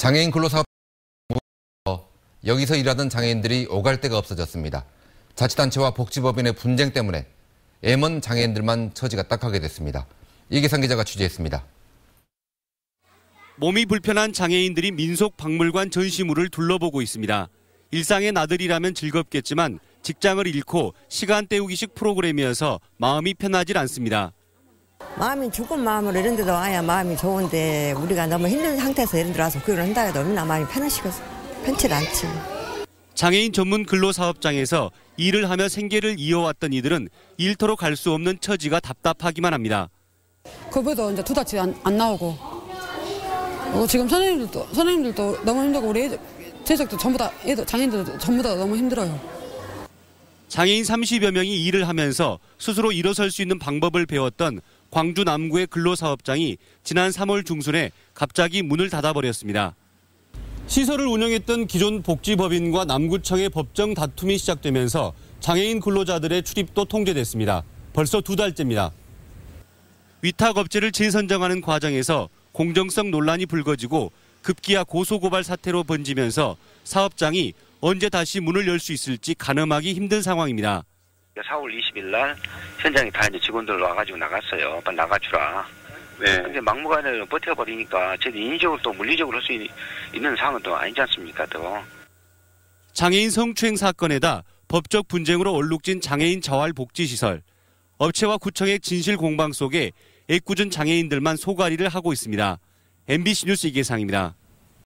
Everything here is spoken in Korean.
장애인 근로사업 여기서 일하던 장애인들이 오갈 데가 없어졌습니다. 자치단체와 복지법인의 분쟁 때문에 애먼 장애인들만 처지가 딱하게 됐습니다. 이기상 기자가 취재했습니다. 몸이 불편한 장애인들이 민속 박물관 전시물을 둘러보고 있습니다. 일상의 나들이라면 즐겁겠지만 직장을 잃고 시간 때우기식 프로그램이어서 마음이 편하질 않습니다. 마음이 죽은 마음으로 이런 데도 와야 마음이 좋은데 우리가 너무 힘든 상태에서 이런 데 와서 그걸 한다 해도 얼마나 마음이 편하시겠어. 편치 않지. 장애인 전문 근로사업장에서 일을 하며 생계를 이어왔던 이들은 일터로 갈 수 없는 처지가 답답하기만 합니다. 급여도 이제 두 달치 안, 안 나오고 어, 지금 선생님들도 선생님들도 너무 힘들고 우리 애들, 재석도 전부 다 애들 장애인들도 전부 다 너무 힘들어요. 장애인 30여 명이 일을 하면서 스스로 일어설 수 있는 방법을 배웠던 광주 남구의 근로사업장이 지난 3월 중순에 갑자기 문을 닫아버렸습니다. 시설을 운영했던 기존 복지법인과 남구청의 법정 다툼이 시작되면서 장애인 근로자들의 출입도 통제됐습니다. 벌써 두 달째입니다. 위탁 업체를 재선정하는 과정에서 공정성 논란이 불거지고 급기야 고소고발 사태로 번지면서 사업장이 언제 다시 문을 열 수 있을지 가늠하기 힘든 상황입니다. 4월 20일 날 현장에 다 이제 직원들 와가지고 나갔어요. 빨리 나가주라. 네. 근데 막무가내로 버텨버리니까 저도 인위적으로 또 물리적으로 할 수 있는 상황은 또 아니지 않습니까, 또. 장애인 성추행 사건에다 법적 분쟁으로 얼룩진 장애인 자활복지시설. 업체와 구청의 진실 공방 속에 애꿎은 장애인들만 소가리를 하고 있습니다. MBC 뉴스 이계상입니다.